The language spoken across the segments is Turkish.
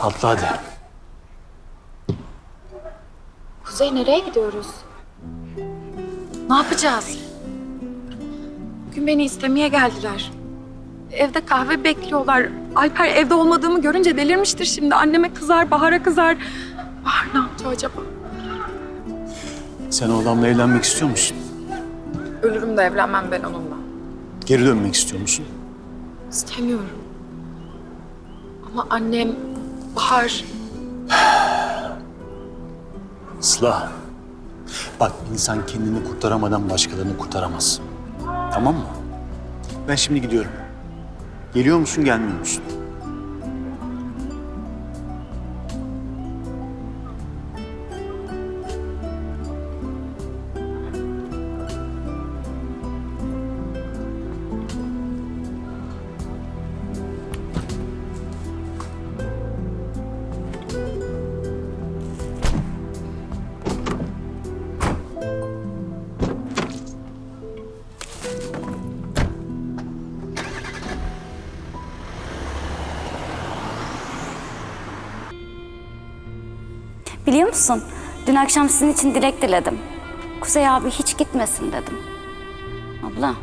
Atla hadi. Kuzey nereye gidiyoruz? Ne yapacağız? Bugün beni istemeye geldiler. Evde kahve bekliyorlar. Alper evde olmadığımı görünce delirmiştir şimdi. Anneme kızar, Bahar'a kızar. Bahar ne yaptı acaba? Sen o adamla evlenmek istiyor musun? Ölürüm de evlenmem ben onunla. Geri dönmek istiyor musun? İstemiyorum. Ama annem, Bahar... Sıla. Bak insan kendini kurtaramadan başkalarını kurtaramaz. Tamam mı? Ben şimdi gidiyorum. Geliyor musun gelmiyor musun? Biliyor musun? Dün akşam sizin için dilek diledim. Kuzey abi hiç gitmesin dedim. Abla,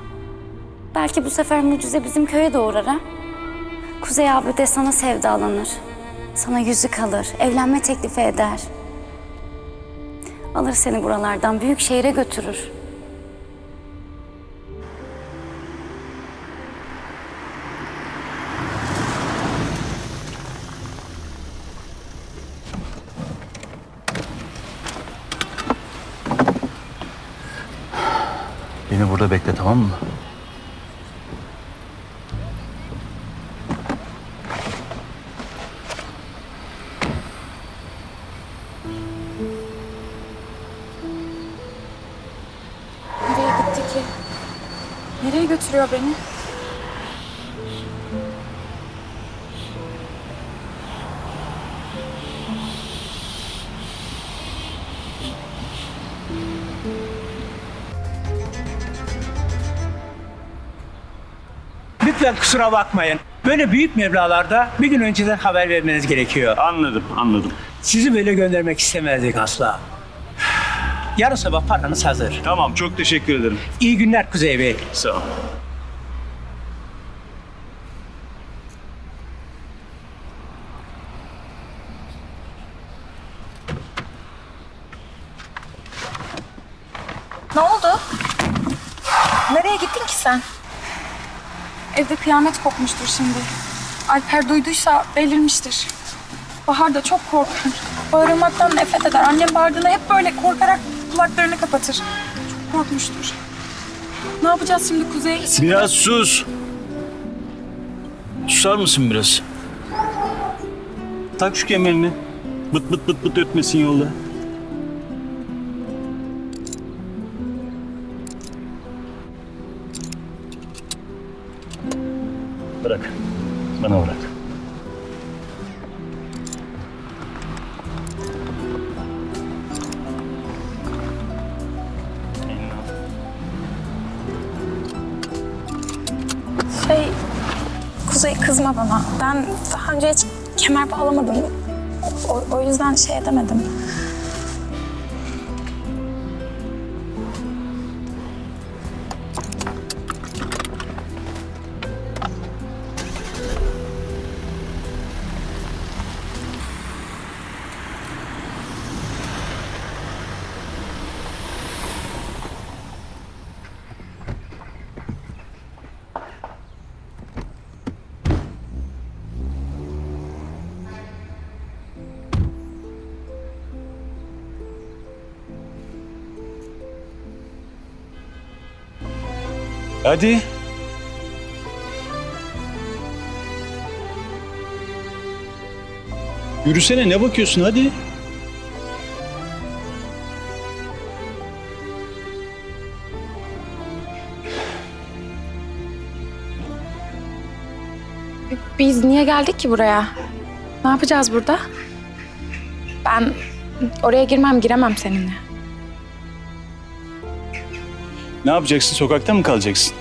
belki bu sefer mucize bizim köye de uğrar ha? Kuzey abi de sana sevdalanır. Sana yüzük alır, evlenme teklifi eder. Alır seni buralardan büyük şehre götürür. Beni burada bekle tamam mı? Nereye gitti ki? Nereye götürüyor beni? Lütfen kusura bakmayın. Böyle büyük meblalarda bir gün önceden haber vermeniz gerekiyor. Anladım, anladım. Sizi böyle göndermek istemezdik asla. Yarın sabah paranız hazır. Tamam, çok teşekkür ederim. İyi günler Kuzey Bey. Sağ ol. Ne oldu? Nereye gittin ki sen? Evde kıyamet kopmuştur şimdi. Alper duyduysa delirmiştir. Bahar da çok korkar. Bağırmaktan nefret eder. Annem bağırdığında hep böyle korkarak kulaklarını kapatır. Çok korkmuştur. Ne yapacağız şimdi Kuzey? Biraz sus. Susar mısın biraz? Tak şu kemerini. Bıt bıt bıt bıt ötmesin yolda. Bırak. Bana bırak. Şey, Kuzey kızma bana. Ben daha önce hiç kemer bağlamadım. O, o yüzden şey edemedim. Hadi. Yürüsene ne bakıyorsun hadi. Biz niye geldik ki buraya? Ne yapacağız burada? Ben oraya girmem, giremem seninle. Ne yapacaksın sokakta mı kalacaksın?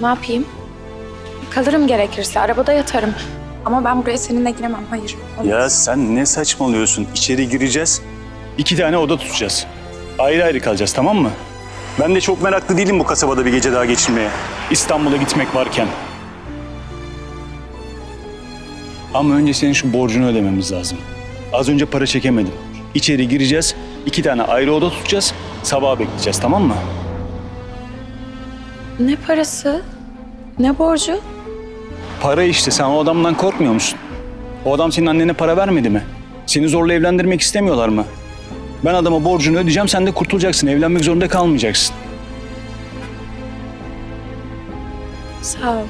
Ne yapayım? Kalırım gerekirse, arabada yatarım. Ama ben buraya seninle giremem. Hayır. olmaz. Ya sen ne saçmalıyorsun? İçeri gireceğiz. İki tane oda tutacağız. Ayrı ayrı kalacağız tamam mı? Ben de çok meraklı değilim bu kasabada bir gece daha geçirmeye. İstanbul'a gitmek varken. Ama önce senin şu borcunu ödememiz lazım. Az önce para çekemedim. İçeri gireceğiz. iki tane ayrı oda tutacağız. Sabaha bekleyeceğiz tamam mı? Ne parası? Ne borcu? Para işte. Sen o adamdan korkmuyor musun? O adam senin annene para vermedi mi? Seni zorla evlendirmek istemiyorlar mı? Ben adama borcunu ödeyeceğim, sen de kurtulacaksın. Evlenmek zorunda kalmayacaksın. Sağ ol.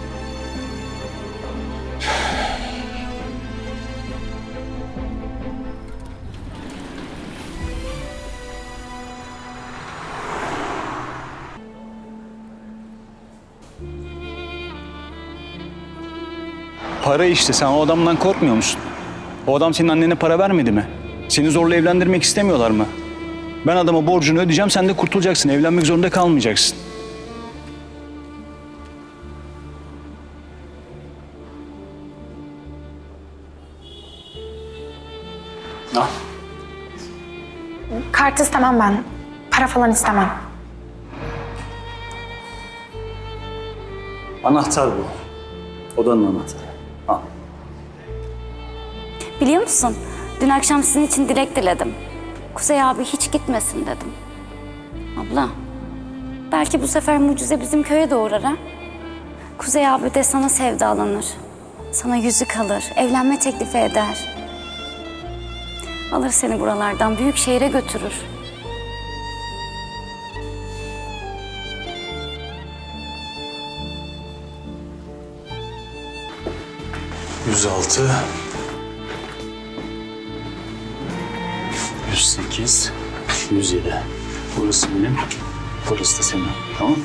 Para işte. Sen o adamdan korkmuyor musun? O adam senin annene para vermedi mi? Seni zorla evlendirmek istemiyorlar mı? Ben adama borcunu ödeyeceğim, sen de kurtulacaksın. Evlenmek zorunda kalmayacaksın. Al. Kart istemem ben. Para falan istemem. Anahtar bu. Odanın anahtarı. Biliyor musun? Dün akşam sizin için dilek diledim. Kuzey abi hiç gitmesin dedim. Abla, belki bu sefer mucize bizim köye doğurar ha? Kuzey abi de sana sevdalanır. Sana yüzük alır, evlenme teklifi eder. Alır seni buralardan büyük şehire götürür. Yüz altı. Yüz sekiz. Yüz yedi. Burası benim. Burası da senin. Tamam mı?